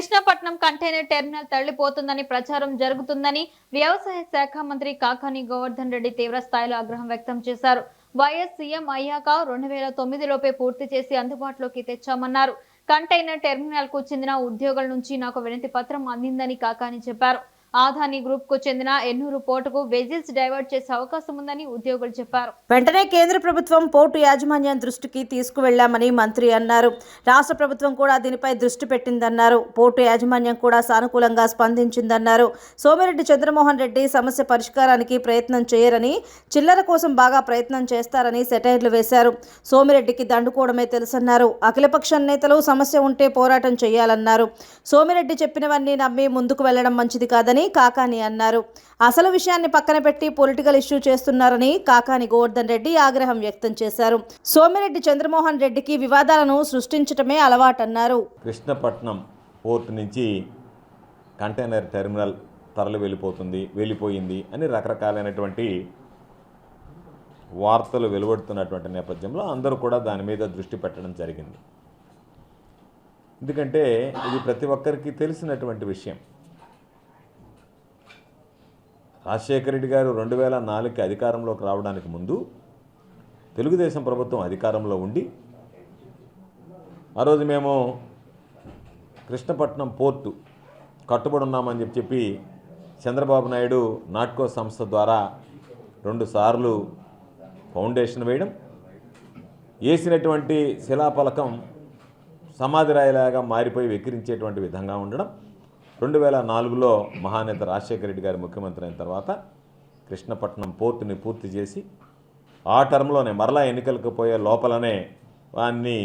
Krishnapatnam container terminal తరలిపోతుందని ప్రచారం జరుగుతుందని వ్యవసాయ శాఖ మంత్రి కాకాని గోవర్ధన్ రెడ్డి తీవ్ర స్థాయిలో ఆగ్రహం వ్యక్తం చేశారు. వైఎస్ సీఎం అయ్యాక రెండు వేల తొమ్మిదిలోపే పూర్తి చేసి అందుబాటులోకి తెచ్చామన్నారు. కంటైనర్ టెర్మినల్కు చెందిన ఉద్యోగుల నుంచి నాకు వినతి పత్రం అందిందని కాకాని చెప్పారు. ఆధాని గ్రూప్కు చెందిన ఎన్నూరు పోర్టుకు వెజిల్స్ డైవర్ట్ చేసే అవకాశం ఉందని ఉద్యోగులు చెప్పారు. వెంటనే కేంద్ర ప్రభుత్వం పోర్టు యాజమాన్యం దృష్టికి తీసుకువెళ్ళామని మంత్రి అన్నారు. రాష్ట్ర ప్రభుత్వం కూడా దీనిపై దృష్టి పెట్టిందన్నారు. పోర్టు యాజమాన్యం కూడా సానుకూలంగా స్పందించిందన్నారు. సోమిరెడ్డి చంద్రమోహన్ రెడ్డి సమస్య పరిష్కారానికి ప్రయత్నం చేయరని చిల్లర కోసం బాగా ప్రయత్నం చేస్తారని సెటైర్లు వేశారు. సోమిరెడ్డికి దండుకోవడమే తెలుసన్నారు. అఖిలపక్ష నేతలు సమస్య ఉంటే పోరాటం చేయాలన్నారు. సోమిరెడ్డి చెప్పినవన్నీ నమ్మి ముందుకు వెళ్ళడం మంచిది కాదని కాకాని అన్నారు. అసలు విషయాన్ని పక్కన పెట్టి పొలిటికల్ ఇష్యూ చేస్తున్నారని కాకాని గోవర్ధన్ రెడ్డి ఆగ్రహం వ్యక్తం చేశారు. సోమిరెడ్డి చంద్రమోహన్ రెడ్డికి వివాదాలను సృష్టించటమే అలవాటన్నారు. కృష్ణపట్నం పోర్ట్ నుంచి కంటైనర్ టెర్మినల్ తరలి వెళ్ళిపోతుంది వెళ్ళిపోయింది అని రకరకాలైనటువంటి వార్తలు వెలువడుతున్నటువంటి నేపథ్యంలో అందరూ కూడా దాని మీద దృష్టి పెట్టడం జరిగింది. ఎందుకంటే ఇది ప్రతి ఒక్కరికి తెలిసినటువంటి విషయం. రాజశేఖర రెడ్డి గారు రెండు వేల నాలుగుకి అధికారంలోకి రావడానికి ముందు తెలుగుదేశం ప్రభుత్వం అధికారంలో ఉండి ఆ రోజు మేము కృష్ణపట్నం పోర్టు కట్టుబడి ఉన్నామని చెప్పి చెప్పి చంద్రబాబు నాయుడు నాట్కో సంస్థ ద్వారా రెండు సార్లు ఫౌండేషన్ వేయడం వేసినటువంటి శిలాఫలకం సమాధిరాయిలాగా మారిపోయి వెక్కిరించేటువంటి విధంగా ఉండడం రెండు వేల నాలుగులో మహానేత రాజశేఖర రెడ్డి గారు ముఖ్యమంత్రి అయిన తర్వాత కృష్ణపట్నం పోర్టుని పూర్తి చేసి ఆ టర్మ్లోనే మరలా ఎన్నికలకు పోయే లోపలనే వాన్ని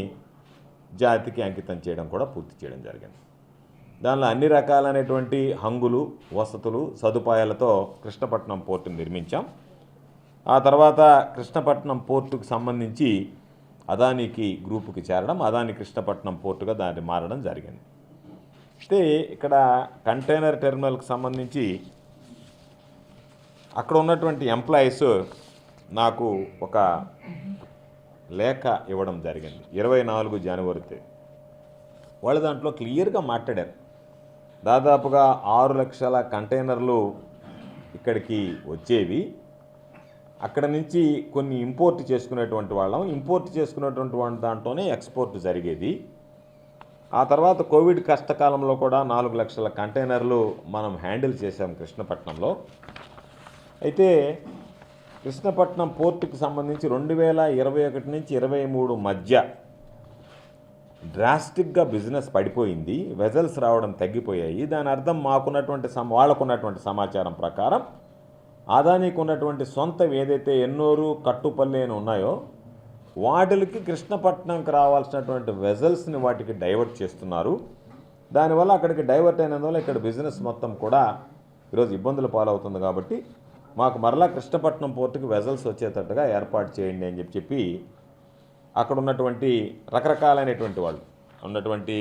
జాతికి అంకితం చేయడం కూడా పూర్తి చేయడం జరిగింది. దానిలో అన్ని రకాలైనటువంటి హంగులు వసతులు సదుపాయాలతో కృష్ణపట్నం పోర్టుని నిర్మించాం. ఆ తర్వాత కృష్ణపట్నం పోర్టుకు సంబంధించి అదానికి గ్రూపుకి చేరడం అదాని కృష్ణపట్నం పోర్టుగా దాన్ని మారడం జరిగింది. అయితే ఇక్కడ కంటైనర్ టెర్మినల్కి సంబంధించి అక్కడ ఉన్నటువంటి ఎంప్లాయీస్ నాకు ఒక లేఖ ఇవ్వడం జరిగింది. ఇరవై నాలుగు జనవరి వాళ్ళు దాంట్లో క్లియర్గా మాట్లాడారు. దాదాపుగా ఆరు లక్షల కంటైనర్లు ఇక్కడికి వచ్చేవి. అక్కడ నుంచి కొన్ని ఇంపోర్ట్ చేసుకునేటువంటి వాళ్ళం. ఇంపోర్ట్ చేసుకునేటువంటి వాళ్ళ దాంట్లోనే ఎక్స్పోర్ట్ జరిగేది. ఆ తర్వాత కోవిడ్ కష్టకాలంలో కూడా నాలుగు లక్షల కంటైనర్లు మనం హ్యాండిల్ చేసాం కృష్ణపట్నంలో. అయితే కృష్ణపట్నం పోర్టుకి సంబంధించి రెండు వేల ఇరవై ఒకటి నుంచి ఇరవై మూడు మధ్య డ్రాస్టిక్గా బిజినెస్ పడిపోయింది. వెజల్స్ రావడం తగ్గిపోయాయి. దాని అర్థం మాకున్నటువంటి సమ వాళ్ళకున్నటువంటి సమాచారం ప్రకారం ఆదానికి ఉన్నటువంటి సొంత ఏదైతే ఎన్నోరు కట్టుపల్లి అని ఉన్నాయో వాటికి కృష్ణపట్నంకి రావాల్సినటువంటి వెజల్స్ని వాటికి డైవర్ట్ చేస్తున్నారు. దానివల్ల అక్కడికి డైవర్ట్ అయినందువల్ల ఇక్కడ బిజినెస్ మొత్తం కూడా ఈరోజు ఇబ్బందులు పాలవుతుంది కాబట్టి మాకు మరలా కృష్ణపట్నం పోర్టుకి వెజల్స్ వచ్చేటట్టుగా ఏర్పాటు చేయండి అని చెప్పి చెప్పి అక్కడ ఉన్నటువంటి రకరకాలైనటువంటి వాళ్ళు ఉన్నటువంటి